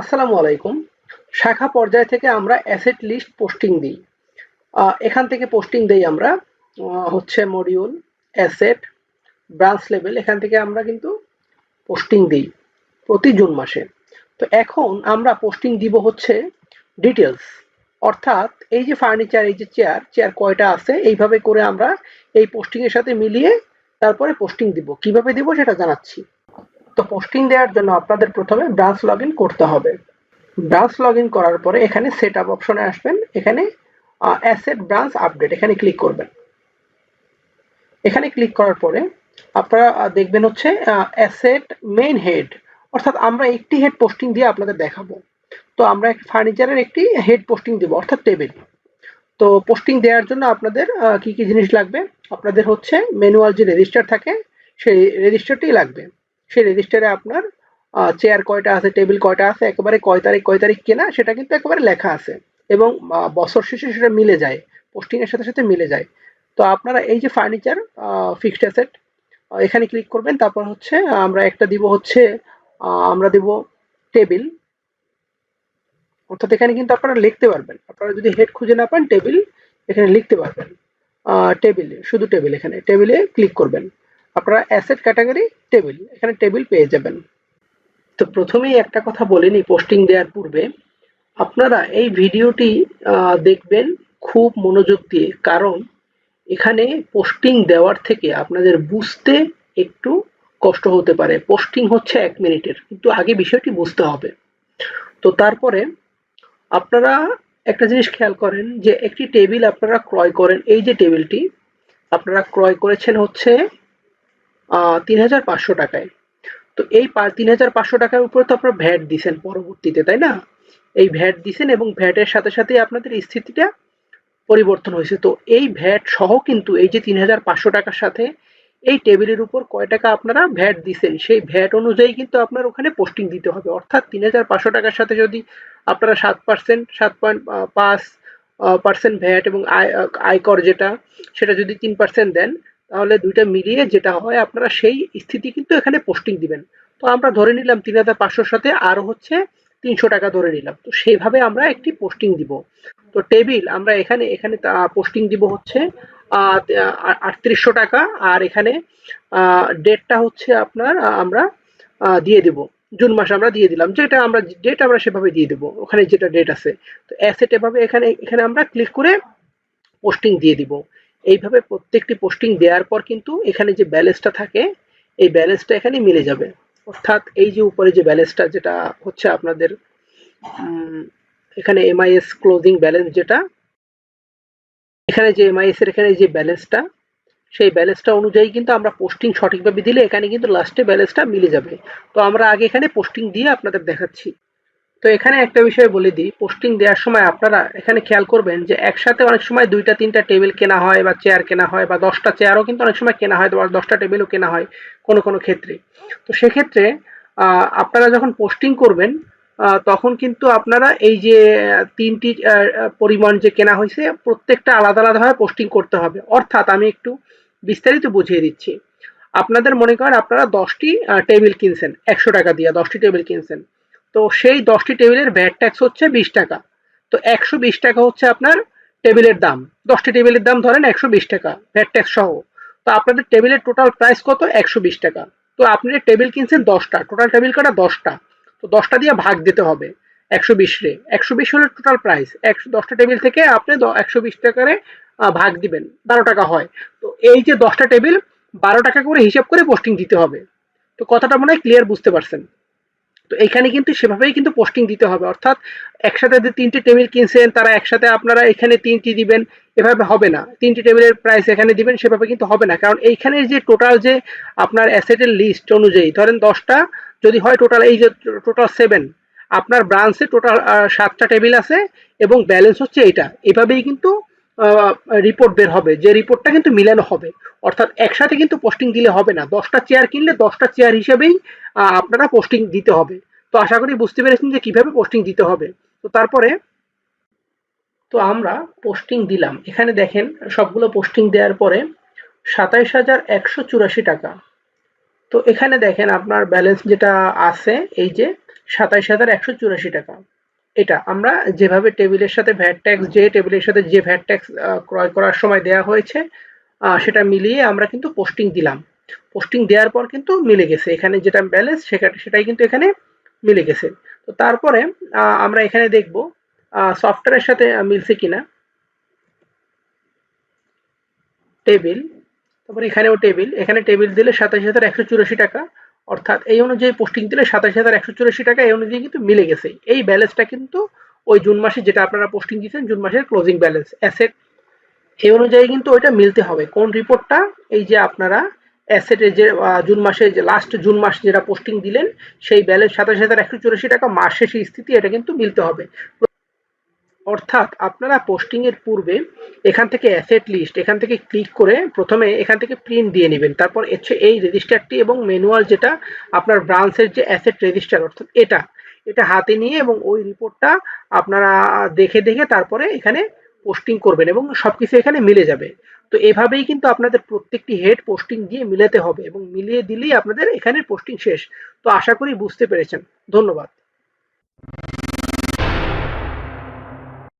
আসসালামু আলাইকুম। শাখা পর্যায় থেকে আমরা অ্যাসেট লিস্ট পোস্টিং দিই। এখান থেকে পোস্টিং দেই আমরা হচ্ছে মডিউল অ্যাসেট ব্রাঞ্চ লেভেল এখান থেকে আমরা কিন্তু পোস্টিং দিই প্রতি জুন মাসে। তো এখন আমরা পোস্টিং দিব হচ্ছে ডিটেলস অর্থাৎ এই যে ফার্নিচার এই যে চেয়ার চেয়ার কয়টা আছে, এইভাবে করে আমরা এই পোস্টিং এর সাথে মিলিয়ে তারপরে পোস্টিং দিব। কীভাবে দিব সেটা জানাচ্ছি। তো পোস্টিং দেওয়ার জন্য আপনাদের প্রথমে ব্রাঞ্চ লগ করতে হবে। ব্রাঞ্চ লগ করার পরে এখানে সেট আপ অপশনে আসবেন। এখানে অ্যাসেট ব্রাঞ্চ আপডেট এখানে ক্লিক করবেন। এখানে ক্লিক করার পরে আপনারা দেখবেন হচ্ছে অ্যাসেট মেইন হেড অর্থাৎ আমরা একটি হেড পোস্টিং দিয়ে আপনাদের দেখাবো। তো আমরা একটি ফার্নিচারের একটি হেড পোস্টিং দেব, অর্থাৎ টেবিল তো পোস্টিং দেওয়ার জন্য আপনাদের কি কি জিনিস লাগবে? আপনাদের হচ্ছে ম্যানুয়াল যে রেজিস্টার থাকে, সেই রেজিস্টারটি লাগবে। সেই রেজিস্টারে আপনার চেয়ার কয়টা আছে টেবিল কয়টা আছে, একেবারে কয় তারিখ কয় তারিখ কেনা সেটা কিন্তু একেবারে লেখা আছে। এবং বছর শেষে সেটা মিলে যায় পোস্টিংয়ের সাথে সাথে মিলে যায়। তো আপনারা এই যে ফার্নিচার ফিক্সড অ্যাসেট এখানে ক্লিক করবেন, তারপর হচ্ছে আমরা একটা দিব হচ্ছে আমরা দিব টেবিল অর্থাৎ এখানে কিন্তু আপনারা লিখতে পারবেন। আপনারা যদি হেড খুঁজে না পান টেবিল এখানে লিখতে পারবেন। টেবিলে শুধু টেবিল এখানে। টেবিলে ক্লিক করবেন। আপনারা অ্যাসেট ক্যাটাগরি টেবিল এখানে টেবিল পেয়ে যাবেন। তো প্রথমেই একটা কথা বলে নিই পোস্টিং দেওয়ার পূর্বে। আপনারা এই ভিডিওটি দেখবেন খুব মনোযোগ দিয়ে। কারণ এখানে পোস্টিং দেওয়ার থেকে আপনাদের বুঝতে একটু কষ্ট হতে পারে। পোস্টিং হচ্ছে এক মিনিটের, কিন্তু আগে বিষয়টি বুঝতে হবে। তো তারপরে আপনারা একটা জিনিস খেয়াল করেন যে একটি টেবিল আপনারা ক্রয় করেন। এই যে টেবিলটি আপনারা ক্রয় করেছেন হচ্ছে তিন হাজার পাঁচশো টাকায়। তো এই তিন হাজার পাঁচশো টাকার উপরে তো আপনারা ভ্যাট দিছেন পরবর্তীতে, তাই না? এই ভ্যাট দিছেন এবং ভ্যাটের সাথে সাথে আপনাদের স্থিতিটা পরিবর্তন হয়েছে। তো এই ভ্যাট সহ কিন্তু এই যে তিন হাজার পাঁচশো টাকার সাথে এই টেবিলের উপর কয় টাকা আপনারা ভ্যাট দিছেন, সেই ভ্যাট অনুযায়ী কিন্তু আপনার ওখানে পোস্টিং দিতে হবে। অর্থাৎ তিন হাজার পাঁচশো টাকার সাথে যদি আপনারা সাত পার্সেন্ট, সাত পয়েন্ট পাঁচ পার্সেন্ট ভ্যাট এবং আয়, আয়কর যেটা, সেটা যদি তিন পার্সেন্ট দেন তাহলে দুইটা মিলিয়ে যেটা হয় আপনারা সেই স্থিতি কিন্তু এখানে পোস্টিং দিবেন। তো আমরা ধরে নিলাম তিন হাজার সাথে আরও হচ্ছে তিনশো টাকা ধরে নিলাম। তো সেইভাবে আমরা একটি পোস্টিং দিব। তো টেবিল আমরা এখানে এখানে পোস্টিং দিব হচ্ছে আটত্রিশশো টাকা আর এখানে ডেটটা হচ্ছে আপনার আমরা দিয়ে দিব। জুন মাসে আমরা দিয়ে দিলাম। যেটা আমরা ডেট আমরা সেভাবে দিয়ে দেবো। ওখানে যেটা ডেট আছে। তো অ্যাসেট এভাবে এখানে এখানে আমরা ক্লিক করে পোস্টিং দিয়ে দিব। এইভাবে প্রত্যেকটি পোস্টিং দেওয়ার পর কিন্তু এখানে যে ব্যালেন্সটা থাকে, এই ব্যালেন্সটা এখানে মিলে যাবে। অর্থাৎ এই যে উপরে যে ব্যালেন্সটা যেটা হচ্ছে আপনাদের এখানে এমআইএস ক্লোজিং ব্যালেন্স যেটা, এখানে যে এমআইএস এর এখানে যে ব্যালেন্সটা সেই ব্যালেন্সটা অনুযায়ী কিন্তু আমরা পোস্টিং সঠিকভাবে দিলে এখানে কিন্তু লাস্টে ব্যালেন্সটা মিলে যাবে। তো আমরা আগে এখানে পোস্টিং দিয়ে আপনাদের দেখাচ্ছি। তো এখানে একটা বিষয় বলে দিই পোস্টিং দেওয়ার সময় আপনারা এখানে খেয়াল করবেন যে একসাথে অনেক সময় দুইটা, তিনটা টেবিল কেনা হয় বা চেয়ার কেনা হয় বা দশটা চেয়ারও কিন্তু অনেক সময় কেনা হয় বা দশটা টেবিলও কেনা হয় কোনো কোনো ক্ষেত্রে। তো সেক্ষেত্রে আপনারা যখন পোস্টিং করবেন তখন কিন্তু আপনারা এই যে তিনটি পরিমাণ যে কেনা হয়েছে, প্রত্যেকটা আলাদা, আলাদাভাবে পোস্টিং করতে হবে। অর্থাৎ আমি একটু বিস্তারিত বুঝিয়ে দিচ্ছি। আপনাদের মনে করেন আপনারা দশটি টেবিল কিনছেন, একশো টাকা দিয়ে দশটি টেবিল কিনছেন। তো সেই দশটি টেবিলের ভ্যাট ট্যাক্স হচ্ছে বিশ টাকা। তো একশো বিশ টাকা হচ্ছে আপনার টেবিলের দাম। দশটি টেবিলের দাম ধরেন একশো বিশ টাকা ভ্যাট ট্যাক্স সহ। তো আপনাদের টেবিলের টোটাল প্রাইস কত? একশো বিশ টাকা। তো আপনি টেবিল কিনছেন দশটা টোটাল টেবিল কটা দশটা। তো দশটা দিয়ে ভাগ দিতে হবে একশো বিশ রে। একশো বিশ হলে টোটাল প্রাইস একশো দশটা টেবিল থেকে আপনি একশো বিশ টাকারে ভাগ দিবেন। বারো টাকা হয়। তো এই যে দশটা টেবিল, বারো টাকা করে হিসাব করে পোস্টিং দিতে হবে। তো কথাটা মনে হয় ক্লিয়ার বুঝতে পারছেন। তো এখানে কিন্তু সেভাবেই কিন্তু পোস্টিং দিতে হবে। অর্থাৎ একসাথে তিনটি টেবিল কিনছেন, তারা একসাথে আপনারা এখানে তিনটি দিবেন, এভাবে হবে না। তিনটি টেবিলের প্রাইস এখানে দিবেন, সেভাবে কিন্তু হবে না। কারণ এইখানে যে টোটাল যে আপনার অ্যাসেটের লিস্ট অনুযায়ী, ধরেন দশটা, যদি হয় টোটাল এই যে টোটাল সেভেন আপনার ব্রাঞ্চে টোটাল সাতটা টেবিল আছে এবং ব্যালেন্স হচ্ছে এইটা। এভাবেই কিন্তু রিপোর্ট বের হবে। যে রিপোর্টটা কিন্তু মিলানো হবে। অর্থাৎ একসাথে কিন্তু পোস্টিং দিলে হবে না। দশটা চেয়ার কিনলে দশটা চেয়ার হিসেবেই আপনারা পোস্টিং দিতে হবে। তো আশা করি বুঝতে পেরেছেন যে কীভাবে পোস্টিং দিতে হবে। তো তারপরে, তো আমরা পোস্টিং দিলাম। এখানে দেখেন, সবগুলো পোস্টিং দেওয়ার পরে সাতাইশ হাজার একশো চুরাশি টাকা। তো এখানে দেখেন আপনার ব্যালেন্স যেটা আছে, এই যে সাতাইশ হাজার একশো চুরাশি টাকা। এটা, আমরা যেভাবে টেবিলের সাথে ভ্যাট ট্যাক্স, যে টেবিলের সাথে যে ভ্যাট ট্যাক্স ক্রয় করার সময় দেওয়া হয়েছে সেটা মিলিয়ে আমরা কিন্তু পোস্টিং দিলাম। পোস্টিং দেওয়ার পর কিন্তু মিলে গেছে। এখানে যেটা ব্যালেন্স, সেটা, সেটাই কিন্তু এখানে মিলে গেছে। তো তারপরে আমরা এখানে দেখব সফটওয়্যারের সাথে মিলছে কিনা। টেবিল, তারপরে এখানেও টেবিল। এখানে টেবিল দিলে সাতাশ হাজার একশো চুরাশি টাকা অর্থাৎ এই অনুযায়ী পোস্টিং দিলে সাতাশ হাজার একশো চুরাশি টাকা এই অনুযায়ী কিন্তু মিলে গেছে। এই ব্যালেন্সটা কিন্তু ওই জুন মাসে যেটা আপনারা পোস্টিং দিয়েছেন, জুন মাসের ক্লোজিং ব্যালেন্স অ্যাসেট এই অনুযায়ী কিন্তু ওইটা মিলতে হবে। কোন রিপোর্টটা এই যে আপনারা অ্যাসেটের যে জুন মাসে যে লাস্ট জুন মাস যেটা পোস্টিং দিলেন, সেই ব্যালেন্স সাতাশ হাজার একশো চুরাশি টাকা মাস শেষে স্থিতি, এটা কিন্তু মিলতে হবে। অর্থাৎ আপনারা পোস্টিং এর পূর্বে এখান থেকে অ্যাসেট লিস্ট এখান থেকে ক্লিক করে প্রথমে এখান থেকে প্রিন্ট দিয়ে নেবেন। তারপর হচ্ছে এই রেজিস্টারটি এবং ম্যানুয়াল যেটা আপনার ব্রাঞ্চের যে অ্যাসেট রেজিস্টার অর্থাৎ এটা এটা হাতে নিয়ে এবং ওই রিপোর্টটা আপনারা দেখে দেখে তারপরে এখানে পোস্টিং করবেন এবং সবকিছু এখানে মিলে যাবে। তো এভাবেই কিন্তু আপনাদের প্রত্যেকটি হেড পোস্টিং দিয়ে মিলাতে হবে এবং মিলিয়ে দিলেই আপনাদের এখানে পোস্টিং শেষ। তো আশা করি বুঝতে পেরেছেন। ধন্যবাদ।